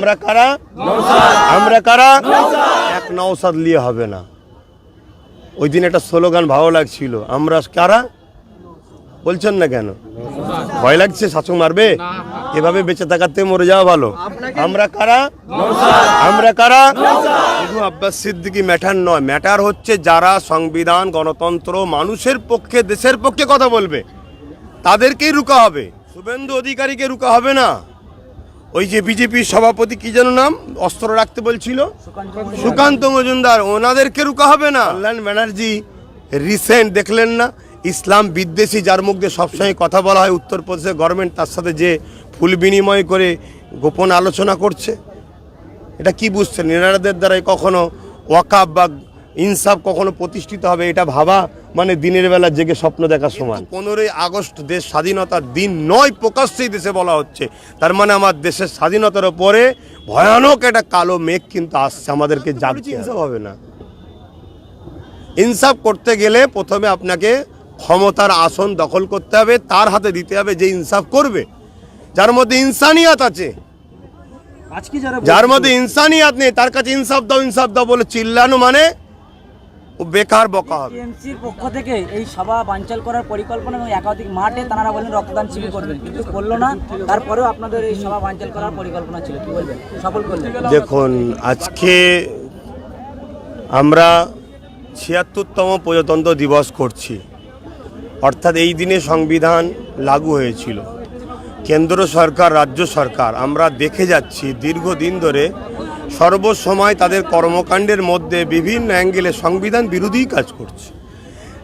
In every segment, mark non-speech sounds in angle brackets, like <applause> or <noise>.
আমরা কারা? আমরা কারা? এক নওসাদ নিয়ে হবে না। ওই দিন একটা স্লোগান ভালো লাগছিল। আমরা কারা? বলছেন না কেন? ভয় লাগছে? শাসক মারবে? এভাবে বেঁচে থাকাতে মরে যাওয়া ভালো। আমরা কারা? আমরা কারা? শুধু আব্বাস সিদ্দিকি ম্যাটার নয়। ম্যাটার হচ্ছে যারা সংবিধান গণতন্ত্র মানুষের পক্ষে দেশের পক্ষে কথা বলবে। তাদেরকেই রুকা হবে। শুভেন্দু অধিকারীকে রুকা হবে না। ওই যে বিজেপির সভাপতি কি যেন নাম? অস্ত্র রাখতে বলছিল। সুকান্ত মজুমদার ওনাদেরকে রুকা হবে না? কল্যাণ ব্যানার্জি, রিসেন্ট দেখলেন না? ইসলাম বিদ্বেষী, যার মুখ দিয়ে সবসময় কথা বলা হয়, উত্তরপ্রদেশের গভর্নমেন্ট তার সাথে যে ফুল বিনিময় করে গোপন আলোচনা করছে, এটা কি বুঝছেন? এনারাদের দ্বারাই কখনো ওয়াকাব বা ইনসাফ কখনো প্রতিষ্ঠিত হবে এটা ভাবা মানে দিনের বেলা জেগে স্বপ্ন দেখার সমান। পনেরোই আগস্ট দেশ স্বাধীনতার দিন নয় প্রকাশ্যেই দেশে বলা হচ্ছে। তার মানে আমার দেশের স্বাধীনতার ওপরে ভয়ানক একটা কালো মেঘ কিন্তু আসছে আমাদেরকে জাগছে ইনসাফ হবে না। ইনসাফ করতে গেলে প্রথমে আপনাকে ক্ষমতার আসন দখল করতে হবে তার হাতে দিতে হবে যে ইনসাফ করবে। যার মধ্যে ইনসানিয়াত আছে। যার মধ্যে ইনসানিয়াত নেই তার কাছে ইনসাফ দাও ইনসাফ দাও বলে চিল্লানো মানে ও বেকার বকা হবে। টিএমসির পক্ষ থেকে এই সভা বানচাল করার পরিকল্পনা এবং একাধিক মাঠে তারা বলেন রক্তদান শিবির করবেন। কিন্তু করল না তারপরেও আপনাদের এই সভা বানচাল করার পরিকল্পনা ছিল। কি বলবেন? সফল করলেন। দেখুন আজকে আমরা ছিয়াত্তরতম প্রজাতন্ত্র দিবস করছি। অর্থাৎ এই দিনে সংবিধান লাগু হয়েছিল। কেন্দ্র সরকার, রাজ্য সরকার, আমরা দেখে যাচ্ছি দীর্ঘদিন ধরে সর্বসময় তাদের কর্মকাণ্ডের মধ্যে বিভিন্ন অ্যাঙ্গেলে সংবিধান বিরোধী কাজ করছে।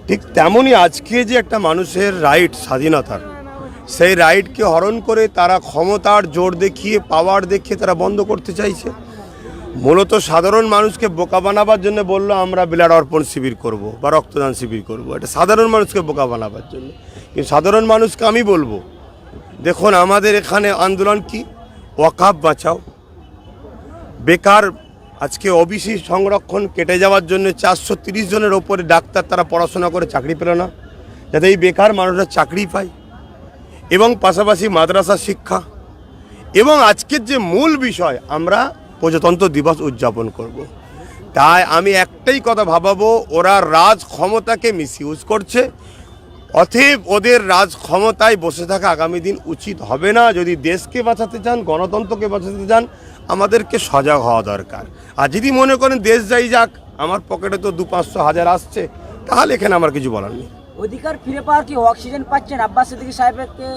ঠিক তেমনই আজকে যে একটা মানুষের রাইট স্বাধীনতার, সেই রাইটকে হরণ করে তারা ক্ষমতার জোর দেখিয়ে পাওয়ার দেখিয়ে তারা বন্ধ করতে চাইছে। মূলত সাধারণ মানুষকে বোকা বানাবার জন্য বলল, আমরা ব্লাড অর্পণ শিবির করব বা রক্তদান শিবির করব। এটা সাধারণ মানুষকে বোকা বানাবার জন্য। কিন্তু সাধারণ মানুষকে আমি বলব দেখুন, আমাদের এখানে আন্দোলন কি? ওয়াকাপ বাঁচাও। বেকার, আজকে ওবিসি সংরক্ষণ কেটে যাওয়ার জন্য চারশো জনের ওপরে ডাক্তার তারা পড়াশোনা করে চাকরি পেল না। যাতে এই বেকার মানুষরা চাকরি পায়। এবং পাশাপাশি মাদ্রাসা শিক্ষা। এবং আজকের যে মূল বিষয়, আমরা প্রজাতন্ত্র দিবস উদযাপন করব। তাই আমি একটাই কথা ভাবাবো, ওরা রাজ ক্ষমতাকে মিসইউজ করছে। অতএব ওদের রাজ ক্ষমতায় বসে থাকা আগামী দিন উচিত হবে না। যদি দেশকে বাঁচাতে চান, গণতন্ত্রকে বাঁচাতে চান, আমাদেরকে সজাগ হওয়া দরকার। আর যদি মনে করেন দেশ যাই যাক, আমার পকেটে তো দু পাঁচশো হাজার আসছে, তাহলে এখানে আমার কিছু বলার নেই। অধিকার ফিরে পাওয়ার কি অক্সিজেন পাচ্ছেন? আব্বাস সিদ্দিকী সাহেবকে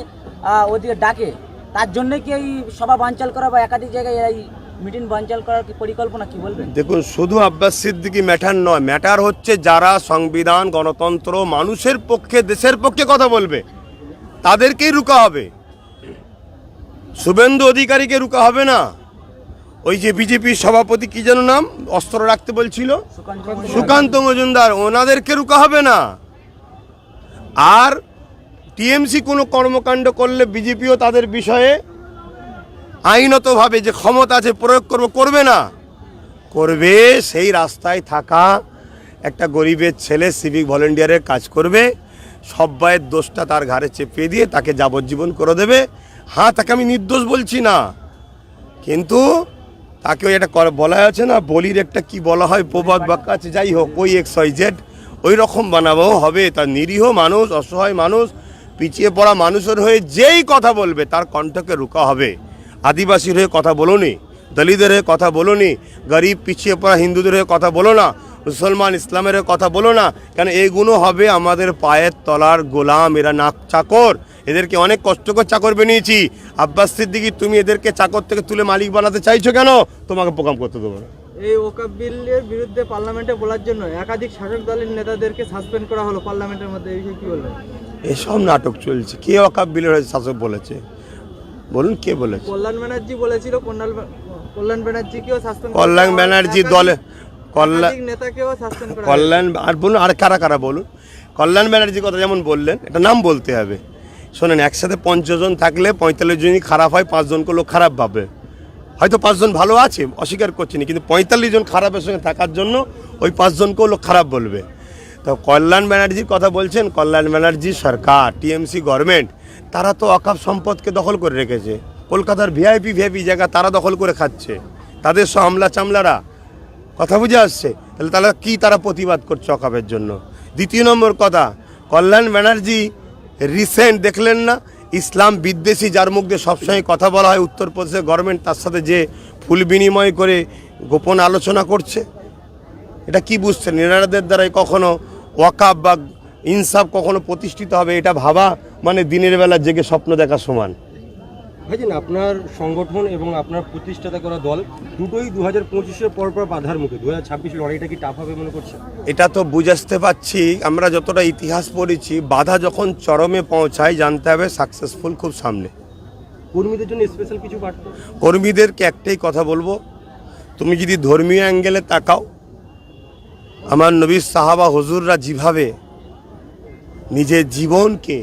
ওদিকে ডাকে। তার জন্য কি এই সভা বানচাল করা বা একাধিক জায়গায় এই মিটিং বানচাল করার কি পরিকল্পনা কি বলবেন? দেখুন শুধু আব্বাস সিদ্দিকি ম্যাটার নয় ম্যাটার হচ্ছে যারা সংবিধান গণতন্ত্র মানুষের পক্ষে দেশের পক্ষে কথা বলবে তাদেরকেই রুকা হবে। শুভেন্দু অধিকারীকে রুকা হবে না। ওই যে বিজেপির সভাপতি কি যেন নাম? অস্ত্র রাখতে বলছিল। সুকান্ত সুকান্ত মজুমদার ওনাদেরকে রুকা হবে না। আর টিএমসি কোনো কর্মকাণ্ড করলে বিজেপিও তাদের বিষয়ে আইনতভাবে যে ক্ষমতা আছে প্রয়োগ করব, করবে না। করবে সেই রাস্তায় থাকা একটা গরিবের ছেলে সিভিক ভলেন্টিয়ারের কাজ করবে সব্বাইয়ের দোষটা তার ঘাড়ে চেপে দিয়ে তাকে যাবজ্জীবন করে দেবে। হ্যাঁ তাকে আমি নির্দোষ বলছি না, কিন্তু তাকে ওই একটা বলা আছে না, বলির একটা কি বলা হয়, প্রবাদ বাক্য আছে, যাই হোক, ওই এক্স ওয়াই জেড ওই রকম বানাবো, হবে। তার নিরীহ মানুষ, অসহায় মানুষ, পিছিয়ে পড়া মানুষের হয়ে যেই কথা বলবে, তার কণ্ঠকে রুকা হবে। আদিবাসীর হয়ে কথা বলোনি দলিতদের হয়ে কথা বলোনি গরিব পিছিয়ে পড়া হিন্দুদের হয়ে কথা বলো না মুসলমান ইসলামের হয়ে কথা বলো না কেন এইগুলো হবে আমাদের পায়ের তলার গোলাম এরা নাক চাকর। এদেরকে অনেক কষ্ট করে চাকর বানিয়েছি। আব্বাস সিদ্দিকি তুমি এদেরকে চাকর থেকে তুলে মালিক বানাতে চাইছো কেন? তোমাকে প্রোগ্রাম করতে দেবো না। এই ওকাব বিলের বিরুদ্ধে পার্লামেন্টে বলার জন্য একাধিক শাসক দলের নেতাদেরকে সাসপেন্ড করা হলো পার্লামেন্টের মধ্যে এই বিষয়ে কি বলবেন? এসব নাটক চলছে। কে অকাপ বিলের শাসক বলেছে? বলুন কে বলেছে? কল্যাণ ব্যানার্জি বলেছিল কল্যাণ কল্যাণ ব্যানার্জিকেও সাসপেন্ড কল্যাণ ব্যানার্জি দলে কল্যাণ নেতাকেও সাসপেন্ড করা কল্যাণ আর বলুন আর কারা কারা বলুন? কল্যাণ ব্যানার্জির কথা যেমন বললেন এটা নাম বলতে হবে। শোনেন একসাথে পঞ্চজন থাকলে পঁয়তাল্লিশ জনই খারাপ হয় পাঁচজনকে লোক খারাপ ভাবে। হয়তো পাঁচজন ভালো আছে অস্বীকার করছি না কিন্তু পঁয়তাল্লিশ জন খারাপের সঙ্গে থাকার জন্য ওই পাঁচজনকেও লোক খারাপ বলবে। তো কল্যাণ ব্যানার্জির কথা বলছেন কল্যাণ ব্যানার্জি সরকার, টিএমসি গভর্নমেন্ট, তারা তো অকাপ সম্পদকে দখল করে রেখেছে। কলকাতার ভিআইপি ভিআইপি জায়গা তারা দখল করে খাচ্ছে। তাদের সব আমলা চামলারা, কথা বুঝে আসছে? তাহলে তারা কি তারা প্রতিবাদ করছে অকাপের জন্য? দ্বিতীয় নম্বর কথা, কল্যাণ ব্যানার্জি রিসেন্ট দেখলেন না? ইসলাম বিদ্বেষী যার মুখ দিয়ে সবসময় কথা বলা হয়, উত্তরপ্রদেশের গভর্নমেন্ট তার সাথে যে ফুল বিনিময় করে গোপন আলোচনা করছে, এটা কি বুঝছেন? এনারাদের দ্বারাই কখনো ওয়াকাব বা ইনসাফ কখনো প্রতিষ্ঠিত হবে এটা ভাবা? মানে দিনের বেলা জেগে স্বপ্ন দেখা সমান। ভাইজান আপনার সংগঠন এবং আপনার প্রতিষ্ঠাতা করা দল দুটোই দু হাজার পঁচিশের পর পর বাধার মুখে। দু হাজার ছাব্বিশ লড়াইটা কি টাফ হবে মনে করছেন? এটা তো বুঝাতে পাচ্ছি আমরা যতটা ইতিহাস পড়েছি বাধা যখন চরমে পৌঁছায় জানতে হবে সাকসেসফুল খুব সামনে। কর্মীদের জন্য স্পেশাল কিছু বার্তা কর্মীদেরকে একটাই কথা বলব তুমি যদি ধর্মীয় অ্যাঙ্গেলে তাকাও আমার নবী সাহাবা হুজুররা যেভাবে নিজের জীবনকে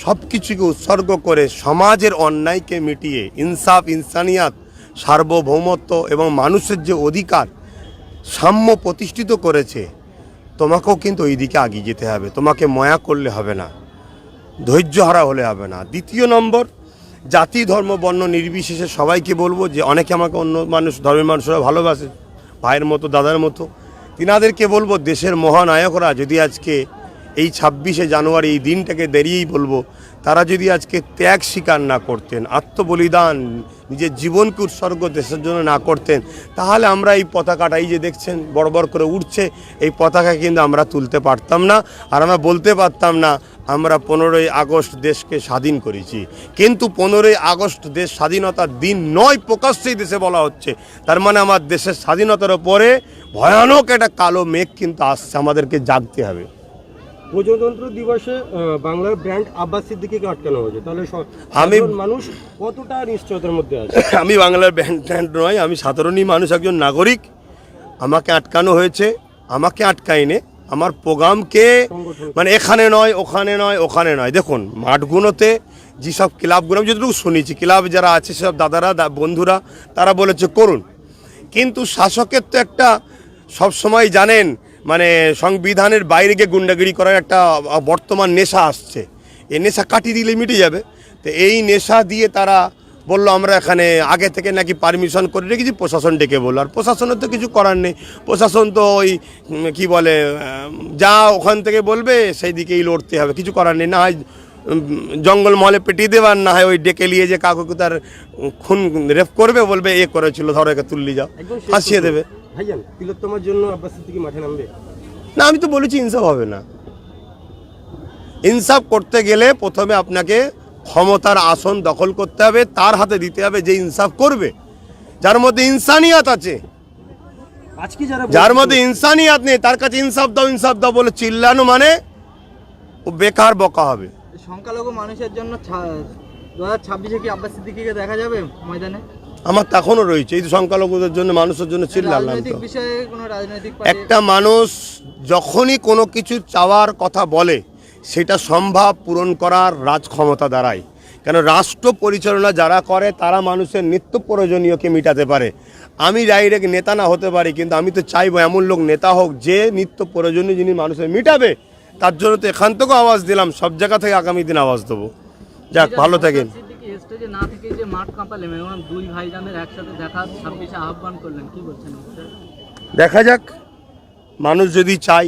সব কিছুকে উৎসর্গ করে সমাজের অন্যায়কে মিটিয়ে ইনসাফ, ইনসানিয়াত, সার্বভৌমত্ব এবং মানুষের যে অধিকার সাম্য প্রতিষ্ঠিত করেছে, তোমাকেও কিন্তু ওই দিকে এগিয়ে যেতে হবে। তোমাকে ময়া করলে হবে না, ধৈর্য হারা হলে হবে না। দ্বিতীয় নম্বর, জাতি, ধর্ম, বর্ণ নির্বিশেষে সবাইকে বলব যে অনেকে আমাকে অন্য মানুষ, ধর্মের মানুষরা ভালোবাসে, ভাইয়ের মতো, দাদার মতো। তিনাদেরকে বলব, দেশের মহানায়করা যদি আজকে এই ছাব্বিশে জানুয়ারি এই দিনটাকে দেরিয়েই বলব, তারা যদি আজকে ত্যাগ স্বীকার না করতেন, আত্মবলিদান, নিজের জীবনকে উৎসর্গ দেশের জন্য না করতেন, তাহলে আমরা এই পতাকাটা এই যে দেখছেন, বড় বড় করে উঠছে এই পতাকা কিন্তু আমরা তুলতে পারতাম না। আর আমরা বলতে পারতাম না আমরা পনেরোই আগস্ট দেশকে স্বাধীন করেছি। কিন্তু পনেরোই আগস্ট দেশ স্বাধীনতার দিন নয় প্রকাশ্যেই দেশে বলা হচ্ছে। তার মানে আমার দেশের স্বাধীনতার ওপরে ভয়ানক একটা কালো মেঘ কিন্তু আসছে আমাদেরকে জাগতে হবে। প্রজাতন্ত্র দিবসে বাংলার ব্র্যান্ড আব্বাস সিদ্দিকিকে আটকানো হয়েছে? তাহলে আমি- মানুষ কতটা নিশ্চয়তার মধ্যে আছে? <laughs> আমি বাংলার ব্যান্ড ট্যান্ড নয় আমি সাধারণই মানুষ একজন নাগরিক। আমাকে আটকানো হয়েছে আমাকে আটকাইনে আমার প্রোগ্রামকে মানে এখানে নয়, ওখানে নয় ওখানে নয়। দেখুন, মাঠগুলোতে যেসব ক্লাবগুলো, আমি যতটুকু শুনেছি, ক্লাব যারা আছে সব দাদারা বন্ধুরা, তারা বলেছে, করুন। কিন্তু শাসকের তো একটা সব সময় জানেন মানে সংবিধানের বাইরে গিয়ে গুন্ডাগিরি করার একটা বর্তমান নেশা আসছে। এই নেশা কাটিয়ে দিলে মিটে যাবে। তো এই নেশা দিয়ে তারা বলল আমরা এখানে আগে থেকে নাকি পারমিশন করে রেখেছি প্রশাসন ডেকে বলল। আর প্রশাসনের তো কিছু করার নেই। প্রশাসন তো ওই কি বলে যা ওখান থেকে বলবে সেই দিকেই লড়তে হবে। কিছু করার নেই। না হয় উম, জঙ্গল মহলে পেটিয়ে দেবে আর না হয় ওই ডেকে নিয়ে যে কাকুকে তার খুন রেপ করবে বলবে এ করেছিল ধরো একে তুললি যাও ফাঁসিয়ে দেবে। ভাইজান তিলোত্তমার জন্য আব্বাস সিদ্দিকি মাঠে নামবে? না আমি তো বলেছি ইনসাফ হবে না। ইনসাফ করতে গেলে প্রথমে আপনাকে ক্ষমতার আসন দখল করতে হবে তার হাতে দিতে হবে যে ইনসাফ করবে। যার মধ্যে ইনসানিয়াত আছে। যার মধ্যে ইনসানিয়াত নেই তার কাছে ইনসাফ দাও ইনসাফ দাও বলে চিল্লানো মানে ও বেকার বকা হবে। সংখ্যালঘু মানুষের জন্য দু হাজার ছাব্বিশে কি আব্বাস সিদ্দিকিকে দেখা যাবে ময়দানে? আমার তো এখনও রয়েছে এই সংখ্যালঘুদের জন্য মানুষের জন্য চিল্লালাম তো। একটা মানুষ যখনই কোনো কিছু চাওয়ার কথা বলে সেটা সম্ভব পূরণ করার রাজ ক্ষমতা দাঁড়ায়। কেন রাষ্ট্র পরিচালনা যারা করে তারা মানুষের নিত্য প্রয়োজনীয়কে মেটাতে পারে। আমি ডাইরেক্ট নেতা না হতে পারি কিন্তু আমি তো চাইব এমন লোক নেতা হোক যে নিত্য প্রয়োজনীয় জিনিস মানুষের মেটাবে। তার জন্য তো এখান থেকেও আওয়াজ দিলাম সব জায়গা থেকে আগামী দিন আওয়াজ দেবো। যাক ভালো থাকেন। স্টেজে না থেকে যে মাঠ কাঁপালেন এবং দুই ভাইজানের একসাথে দেখা ছাব্বিশে আহ্বান করলেন কি বলছেন দেখা যাক। মানুষ যদি চাই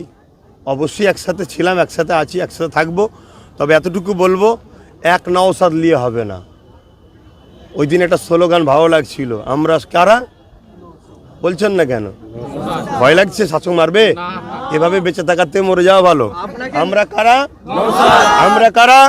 অবশ্যই একসাথে ছিলাম একসাথে আছি একসাথে থাকব। তবে এতটুকু বলব এক নওসাদ লিয়ে হবে না। ওই দিন একটা স্লোগান ভালো লাগছিল আমরা কারা? বলছেন না কেন? ভয় লাগছে শাসক মারবে? এভাবে বেঁচে থাকাতে মরে যাওয়া ভালো। আমরা কারা? আমরা কারা?